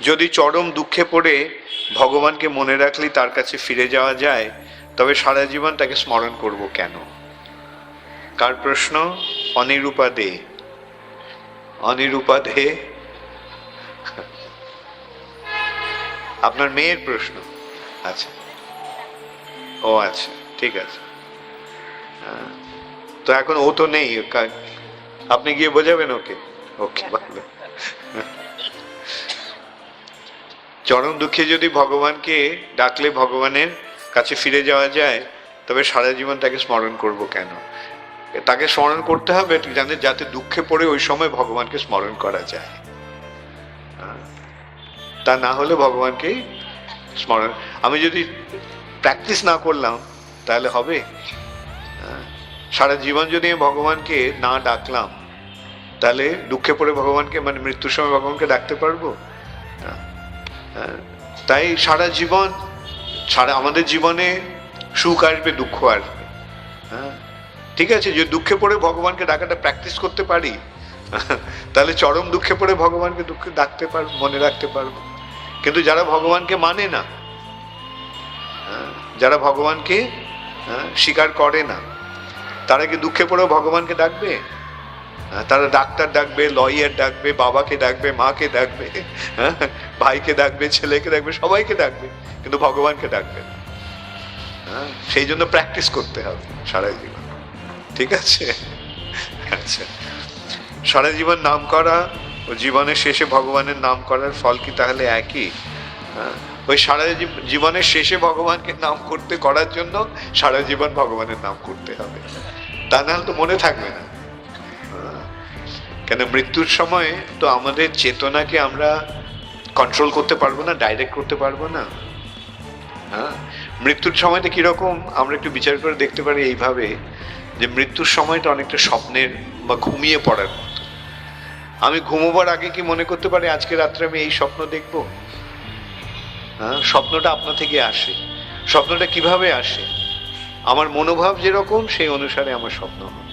যদি চরম দুঃখে পড়ে ভগবানকে মনে রাখলেই তার কাছে ফিরে যাওয়া যায়, তবে সারা জীবন তাকে স্মরণ করব কেন? কার প্রশ্ন? অনিরূপা দে। অনিরূপা দে। আপনার মেয়ের প্রশ্ন। আচ্ছা। ও আচ্ছা। ঠিক আছে। তো এখন ও তো নেই। আপনি গিয়ে বোঝাবেন ওকে? ওকে, ভালো। চরম দুঃখে যদি ভগবানকে ডাকলে ভগবানের কাছে ফিরে যাওয়া যায়, তবে সারা জীবন তাকে স্মরণ করব কেন তাকে স্মরণ করতে হবে জানে যাতে দুঃখে পড়ে ওই সময় ভগবানকে স্মরণ করা যায়। তা না হলে ভগবানকে স্মরণ আমি যদি প্র্যাকটিস না করলাম, তাহলে হবে। সারা জীবন যদি ভগবানকে না ডাকলাম, তাহলে দুঃখে পড়ে ভগবানকে মানে মৃত্যুর সময় ভগবানকে ডাকতে পারব না। তাই সারা জীবন সারা আমাদের জীবনে সুখ আসবে দুঃখ আসবে। হ্যাঁ? ঠিক আছে যে দুঃখে পড়ে ভগবানকে ডাকাটা প্র্যাকটিস করতে পারি তাহলে চরম দুঃখে পড়ে ভগবানকে দুঃখে ডাকতে পারব মনে রাখতে পারব। কিন্তু যারা ভগবানকে মানে না হ্যাঁ, যারা ভগবানকে হ্যাঁ, স্বীকার করে না তারা কি দুঃখে পড়েও ভগবানকে ডাকবে? হ্যাঁ, তারা ডাক্তার ডাকবে লয়ার ডাকবে বাবাকে ডাকবে মাকে ডাকবে ভাইকে ডাকবে ছেলেকে ডাকবে সবাইকে ডাকবে কিন্তু ভগবানকে ডাকবে হ্যাঁ, সেই জন্য প্র্যাকটিস করতে হবে সারা জীবন। ঠিক আছে? আচ্ছা। সারা জীবন নাম করা ও জীবনের শেষে ভগবানের নাম করার ফল কি তাহলে একই? হ্যাঁ, ওই সারা জীব- জীবনের শেষে ভগবানকে নাম করতে করার জন্য সারা জীবন ভগবানের নাম করতে হবে। তা নাহলে তো মনে থাকবে না। হ্যাঁ, কেন মৃত্যুর সময় তো আমাদের চেতনাকে আমরা কন্ট্রোল করতে পারব না ডাইরেক্ট করতে পারব না। হ্যাঁ? মৃত্যুর সময়টা কীরকম? আমরা একটু বিচার করে দেখতে পারি এইভাবে যে মৃত্যুর সময়টা অনেকটা স্বপ্নের বা ঘুমিয়ে পড়ার মতো। আমি ঘুমোবার আগে কি মনে করতে পারি আজকে রাত্রে আমি এই স্বপ্ন দেখব? হ্যাঁ? স্বপ্নটা আপনা থেকে আসে। স্বপ্নটা কীভাবে আসে? আমার মনোভাব যেরকম, সেই অনুসারে আমার স্বপ্ন হয়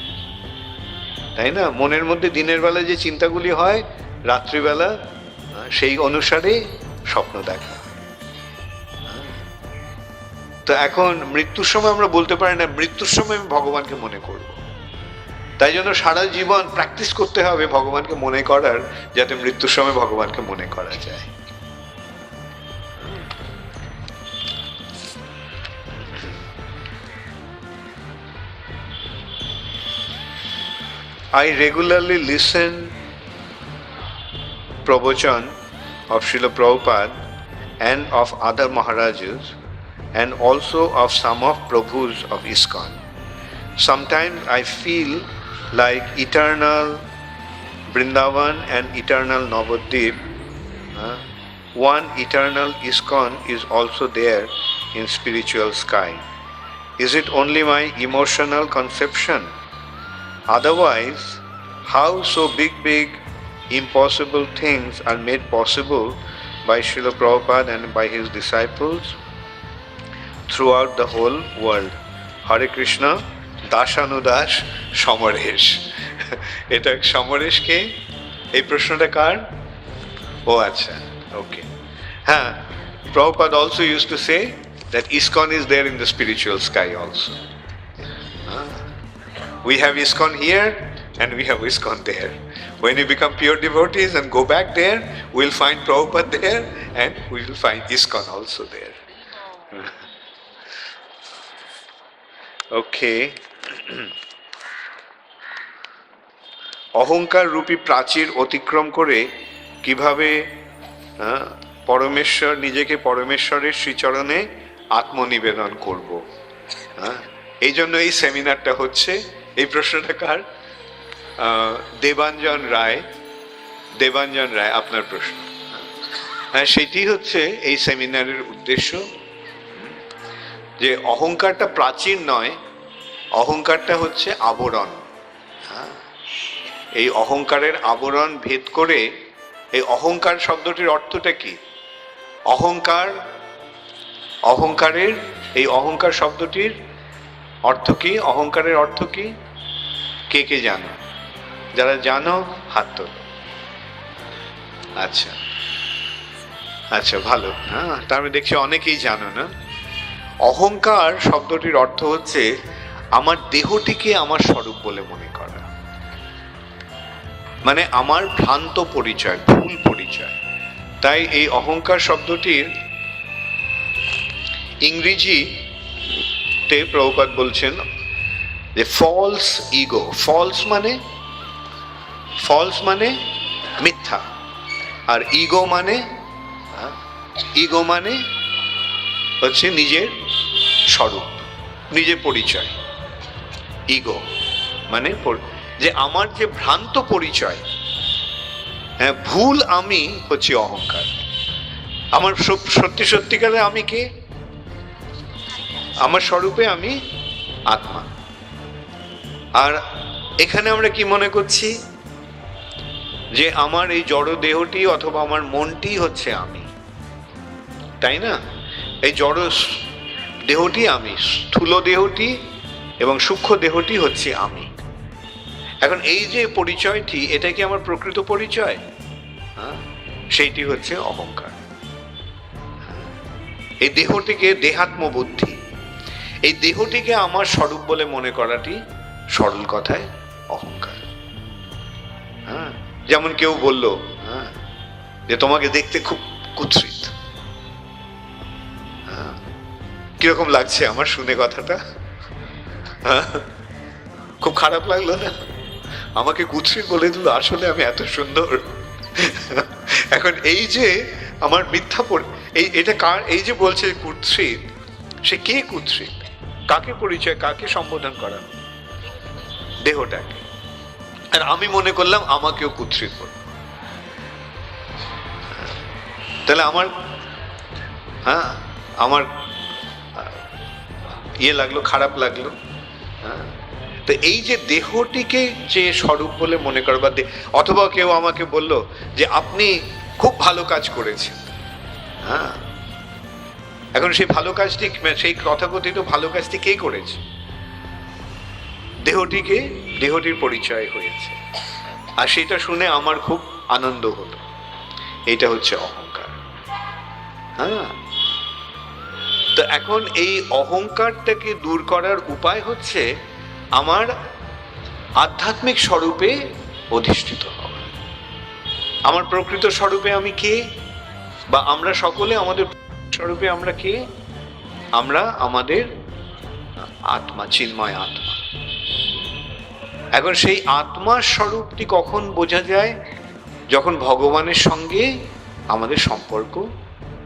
তাই না? মনের মধ্যে দিনের বেলা যে চিন্তাগুলি হয়, রাত্রিবেলা সেই অনুসারে স্বপ্ন দেখা। তো এখন মৃত্যুর সময় আমরা বলতে পারি না, মৃত্যুর সময় আমি ভগবানকে মনে করব। তাই জন্য সারা জীবন প্র্যাকটিস করতে হবে ভগবানকে মনে করার, যাতে মৃত্যুর সময় ভগবানকে মনে করা যায়। I regularly listen pravachan of Srila Prabhupada and of other Maharajas and also of some of Prabhus of ISKCON. Sometimes I feel like eternal Vrindavan and eternal Navadvip. uh, one eternal ISKCON is also there in spiritual sky. Is it only my emotional conception? Otherwise, how so big, big, impossible things are made possible by Srila Prabhupada and by his disciples throughout the whole world? Hare Krishna, দাসানুদাস Samaresh এটা সমরেশকে এই প্রশ্নটা কার ও আচ্ছা ওকে হ্যাঁ Prabhupada also used to say that ISKCON is there in the spiritual sky also. We have ISKCON here and we have ISKCON there. When you become pure devotees and go back there, we'll find Prabhupada there and we will find ISKCON also there. okay. অহংকার রূপী প্রাচীর অতিক্রম করে কীভাবে পরমেশ্বর নিজেকে পরমেশ্বরের শ্রীচরণে আত্মনিবেদন করব হ্যাঁ এই জন্য এই সেমিনারটা হচ্ছে এই প্রশ্নটা কার দেবাঞ্জন রায় দেবাঞ্জন রায় আপনার প্রশ্ন। হ্যাঁ সেটি হচ্ছে এই সেমিনারের উদ্দেশ্য যে অহংকারটা প্রাচীন নয় অহংকারটা হচ্ছে আবরণ। হ্যাঁ, এই অহংকারের আবরণ ভেদ করে এই অহংকার শব্দটির অর্থটা কি? অহংকার অহংকারের এই অহংকার শব্দটির অর্থ কি? অহংকারের অর্থ কি? কে কে জানো? যারা জানো, হাত তোলো। আচ্ছা। আচ্ছা ভালো। হ্যাঁ তার মানে দেখছি অনেকেই জানো না। অহংকার শব্দটির অর্থ হচ্ছে, আমার দেহটিকে আমার স্বরূপ বলে মনে করা। মানে আমার ভ্রান্ত পরিচয়, ভুল পরিচয়। তাই এই অহংকার শব্দটির ইংরেজিতে প্রভুপাত বলছেন যে ফলস ইগো ফলস মানে ফলস মানে মিথ্যা। আর ইগো মানে ইগো মানে হচ্ছে নিজের স্বরূপ, নিজের পরিচয়। ইগো মানে যে আমার যে ভ্রান্ত পরিচয় হ্যাঁ ভুল আমি হচ্ছে অহংকার। আমার সত্যি সত্যিকারে আমি কে? আমার স্বরূপে আমি আত্মা। আর এখানে আমরা কি মনে করছি? যে আমার এই জড় দেহটি অথবা আমার মনটি হচ্ছে আমি। তাই না? এই জড় দেহটি আমি, স্থূল দেহটি এবং সূক্ষ্ম দেহটি হচ্ছে আমি। এখন এই যে পরিচয়টি, এটা কি আমার প্রকৃত পরিচয়? হ্যাঁ? সেইটি হচ্ছে অহংকার। হ্যাঁ। এই দেহটিকে দেহাত্ম বুদ্ধি এই দেহটিকে আমার স্বরূপ বলে মনে করাটি সরল কথায় অহংকার। যেমন কেউ বলল হ্যাঁ যে তোমাকে দেখতে খুব কুৎসিত। হ্যাঁ, কীরকম লাগছে আমার শুনে কথাটা? হ্যাঁ, খুব খারাপ লাগল না? আমাকে কুৎসিত বলে দিল আসলে আমি এত সুন্দর। এখন এই যে আমার মিথ্যা এই এটা কার এই যে বলছে কুৎসিত সে কে কুৎসিত? কাকে পরিচয় কাকে সম্বোধন করা? দেহটাকে। আর আমি মনে করলাম আমাকেও কুৎসিত বলল তাহলে আমার হ্যাঁ আমার ইয়ে লাগল, খারাপ লাগল হ্যাঁ। তো এই যে দেহটিকে যে স্বরূপ বলে মনে করো, বা অথবা কেউ আমাকে বলল যে আপনি খুব ভালো কাজ করেছেন হ্যাঁ। এখন সেই ভালো কাজটি, সেই তথাকথিত ভালো কাজটি কে করেছে? দেহটিকে, দেহটির পরিচয় হয়েছে। আর সেটা শুনে আমার খুব আনন্দ হলো। এটা হচ্ছে অহংকার। হ্যাঁ। তো এখন এই অহংকারটাকে দূর করার উপায় হচ্ছে আমার আধ্যাত্মিক স্বরূপে অধিষ্ঠিত হওয়া। আমার প্রকৃত স্বরূপে আমি কে? বা আমরা সকলে আমাদের স্বরূপে আমরা কে? আমরা আমাদের আত্মা, চিন্ময় আত্মা। এখন সেই আত্মার স্বরূপটি কখন বোঝা যায়? যখন ভগবানের সঙ্গে আমাদের সম্পর্ক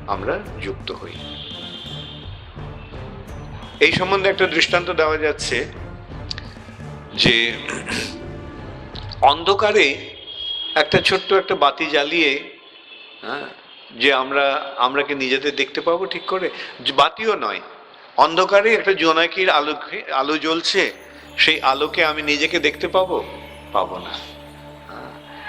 আমরা যুক্ত হই। এই সম্বন্ধে একটা দৃষ্টান্ত দেওয়া যাচ্ছে যে অন্ধকারে একটা ছোট্ট একটা বাতি জ্বালিয়ে হ্যাঁ যে আমরা আমরা কি নিজেদের দেখতে পাবো ঠিক করে? বাতিও নয়। অন্ধকারে একটা জোনাকির আলো আলো জ্বলছে সেই আলোকে আমি নিজেকে দেখতে পাবো? পাবো না।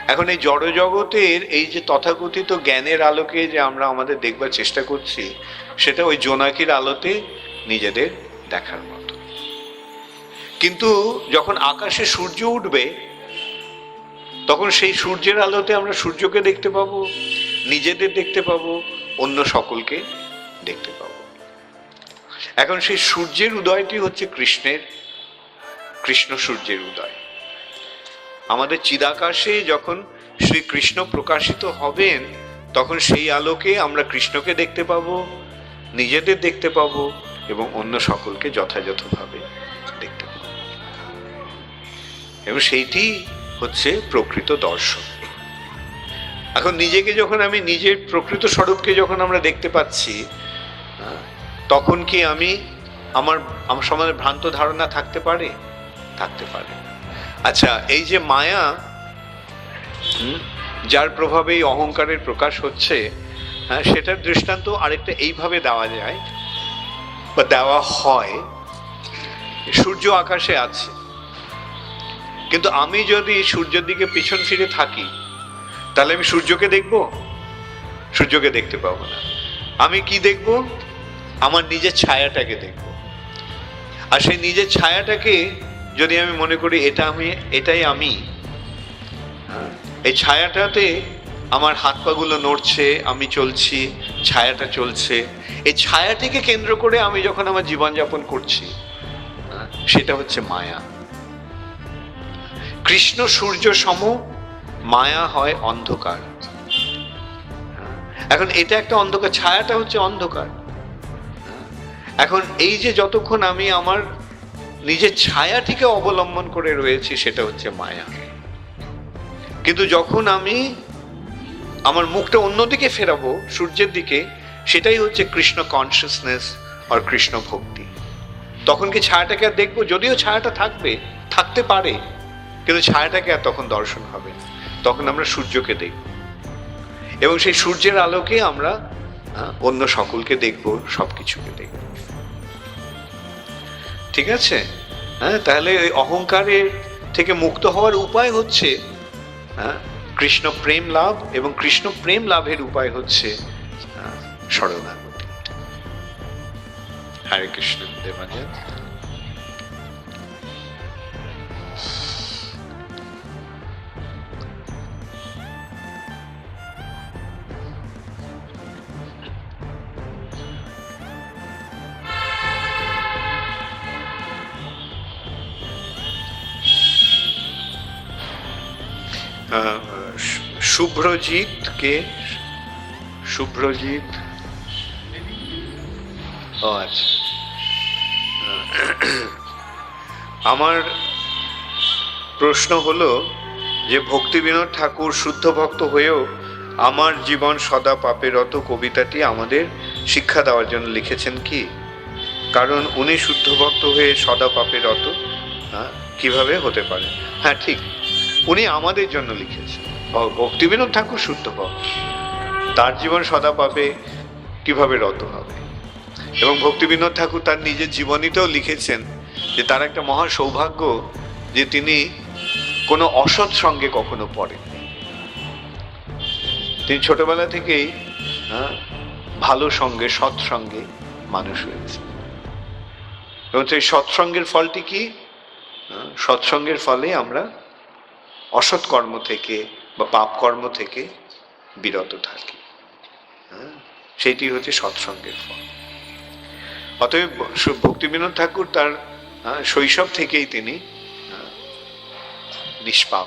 এখন এই জড় জগতের এই যে তথাকথিত জ্ঞানের আলোকে যে আমরা আমাদের দেখবার চেষ্টা করছি, সেটা ওই জোনাকির আলোতে নিজেদের দেখার মতো। কিন্তু যখন আকাশে সূর্য উঠবে, তখন সেই সূর্যের আলোতে আমরা সূর্যকে দেখতে পাবো, নিজেদের দেখতে পাবো, অন্য সকলকে দেখতে পাবো। এখন সেই সূর্যের উদয়টি হচ্ছে কৃষ্ণের কৃষ্ণ সূর্যের উদয়। আমাদের চিদাকাশে যখন শ্রীকৃষ্ণ প্রকাশিত হবেন, তখন সেই আলোকে আমরা কৃষ্ণকে দেখতে পাবো, নিজেদের দেখতে পাবো এবং অন্য সকলকে যথাযথভাবে দেখতে পাবো। এবং সেইটি হচ্ছে প্রকৃত দর্শন। এখন নিজেকে যখন আমি নিজের প্রকৃত স্বরূপকে যখন আমরা দেখতে পাচ্ছি তখন কি আমি আমার আমার সমাজে ভ্রান্ত ধারণা থাকতে পারে? থাকতে পারে। আচ্ছা এই যে মায়া যার প্রভাবে এই অহংকারের প্রকাশ হচ্ছে হ্যাঁ সেটার দৃষ্টান্ত আরেকটা এইভাবে দেওয়া যায়, বা দেওয়া হয়, সূর্য আকাশে আছে। কিন্তু আমি যদি সূর্যের দিকে পিছন ফিরে থাকি, তাহলে আমি সূর্যকে দেখব? সূর্যকে দেখতে পাবো না। আমি কি দেখব? আমার নিজের ছায়াটাকে দেখব। আর সেই নিজের ছায়াটাকে যদি আমি মনে করি এটা আমি এটাই আমি হ্যাঁ, এই ছায়াটাতে আমার হাত পাগুলো নড়ছে আমি চলছি ছায়াটা চলছে এই ছায়াটিকে কেন্দ্র করে আমি যখন আমার জীবনযাপন করছি সেটা হচ্ছে মায়া। কৃষ্ণ সূর্য সম মায়া হয় অন্ধকার। এখন এটা একটা অন্ধকার ছায়াটা হচ্ছে অন্ধকার। এখন এই যে যতক্ষণ আমি আমার নিজের ছায়াটিকে অবলম্বন করে রয়েছি, সেটা হচ্ছে মায়া। কিন্তু যখন আমি আমার মুখটা অন্যদিকে ফেরাবো, সূর্যের দিকে, সেটাই হচ্ছে কৃষ্ণ কনসিয়াসনেস আর কৃষ্ণ ভক্তি। তখন কি ছায়াটাকে আর দেখব? যদিও ছায়াটা থাকবে, থাকতে পারে, কিন্তু ছায়াটাকে আর তখন দর্শন হবে তখন আমরা সূর্যকে দেখব। এবং সেই সূর্যের আলোকে আমরা অন্য সকলকে দেখব সব কিছুকে দেখব। ঠিক আছে? হ্যাঁ তাহলে ওই অহংকারের থেকে মুক্ত হওয়ার উপায় হচ্ছে হ্যাঁ, কৃষ্ণ প্রেম লাভ এবং কৃষ্ণ প্রেম লাভের উপায় হচ্ছে শরণাগতি হরে কৃষ্ণ দেবানন্দ শুভ্রজিৎ কে শুভ্রজিৎ ও আচ্ছা। আমার প্রশ্ন হলো যে ভক্তি বিনোদ ঠাকুর শুদ্ধ ভক্ত হয়েও আমার জীবন সদা পাপেরত কবিতাটি আমাদের শিক্ষা দেওয়ার জন্য লিখেছেন কি? কারণ উনি শুদ্ধ ভক্ত হয়ে সদা পাপেরত কীভাবে হতে পারে? হ্যাঁ ঠিক। উনি আমাদের জন্য লিখেছেন। ভক্তিবিনোদ ঠাকুর শুদ্ধ ভক্ত তার জীবন সদা পাবে, কীভাবে রত হবে। এবং ভক্তিবিনোদ ঠাকুর তার নিজের জীবনীতেও লিখেছেন যে তার একটা মহা সৌভাগ্য যে তিনি কোনো অসৎ সঙ্গে কখনো পড়েন তিনি ছোটবেলা থেকেই ভালো সঙ্গে সৎসঙ্গে মানুষ হয়েছে এবং সেই সৎসঙ্গের ফলটি কি? সৎসঙ্গের ফলে আমরা অসৎ কর্ম থেকে বা পাপ কর্ম থেকে বিরত থাকি। হ্যাঁ, সেইটি হচ্ছে সৎসঙ্গের ফল। অতএব স- ভক্তিবিনোদ ঠাকুর তার শৈশব থেকেই তিনি নিষ্পাপ।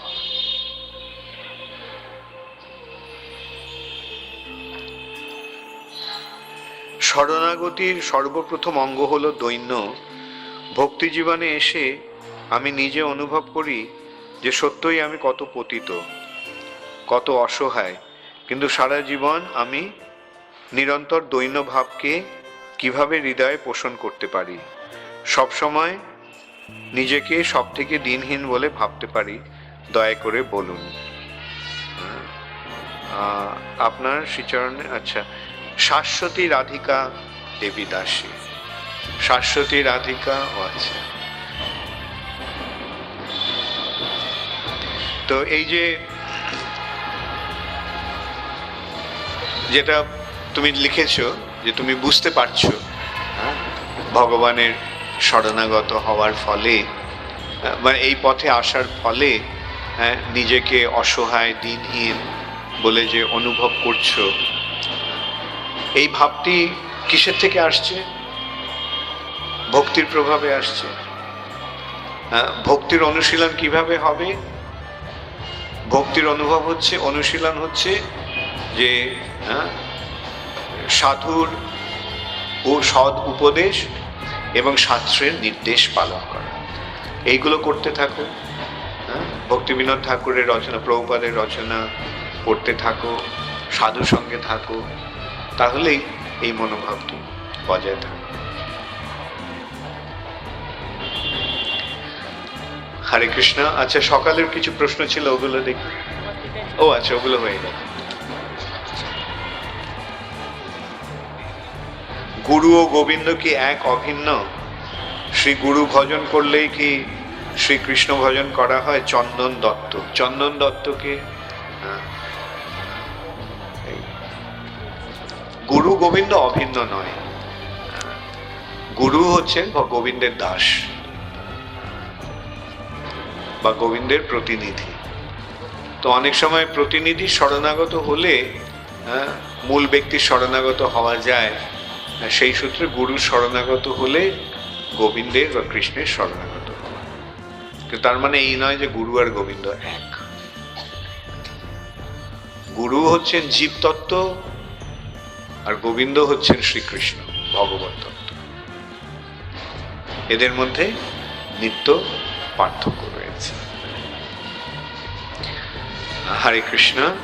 শরণাগতির সর্বপ্রথম অঙ্গ হল দৈন্য। ভক্তি জীবনে এসে আমি নিজে অনুভব করি যে সত্যই আমি কত পতিত। কত অসহায়। কিন্তু সারা জীবন আমি নিরন্তর দৈন্য ভাবকে কীভাবে হৃদয়ে পোষণ করতে পারি? সব সময় নিজেকে সব থেকে দিনহীন বলে ভাবতে পারি। দয়া করে বলুন। আপনার শ্রীচরণে আচ্ছা শাশ্বতী রাধিকা দেবী দাসী। শাশ্বতী রাধিকা, ও আচ্ছা। তো এই যে যেটা তুমি লিখেছো যে তুমি বুঝতে পারছ হ্যাঁ, ভগবানের শরণাগত হওয়ার ফলে মানে এই পথে আসার ফলে হ্যাঁ, নিজেকে অসহায় দিনহীন বলে যে অনুভব করছ এই ভাবটি কিসের থেকে আসছে? ভক্তির প্রভাবে আসছে। হ্যাঁ, ভক্তির অনুশীলন কীভাবে হবে? ভক্তির অনুভব হচ্ছে অনুশীলন হচ্ছে যে হ্যাঁ, সাধুর ও সৎ উপদেশ এবং শাস্ত্রের নির্দেশ পালন করা। এইগুলো করতে থাকো হ্যাঁ, ভক্তিবিনোদ ঠাকুরের রচনা প্রভুপাদের রচনা পড়তে থাকো সাধুর সঙ্গে থাকো তাহলেই এই মনোভাবটি বজায় থাকে হরে কৃষ্ণ। আচ্ছা সকালের কিছু প্রশ্ন ছিল ওগুলো দেখি। ও আচ্ছা ওগুলো হয়ে গেল। গুরু ও গোবিন্দ কি এক অভিন্ন? শ্রী গুরু ভজন করলেই কি শ্রীকৃষ্ণ ভজন করা হয়? চন্দন দত্ত। চন্দন দত্তকে গুরু গোবিন্দ অভিন্ন নয়। গুরু হচ্ছেন গোবিন্দের দাস বা গোবিন্দের প্রতিনিধি। তো অনেক সময় প্রতিনিধি শরণাগত হলে হ্যাঁ, মূল ব্যক্তির শরণাগত হওয়া যায়। সেই সূত্রে গুরু শরণাগত হলে গোবিন্দের বা কৃষ্ণের শরণাগত হওয়া। তার মানে এই নয় যে গুরু আর গোবিন্দ এক। গুরু হচ্ছেন জীব তত্ত্ব আর গোবিন্দ হচ্ছেন শ্রীকৃষ্ণ, ভগবত তত্ত্ব। এদের মধ্যে নিত্য পার্থক্য রয়েছে। হরে কৃষ্ণ।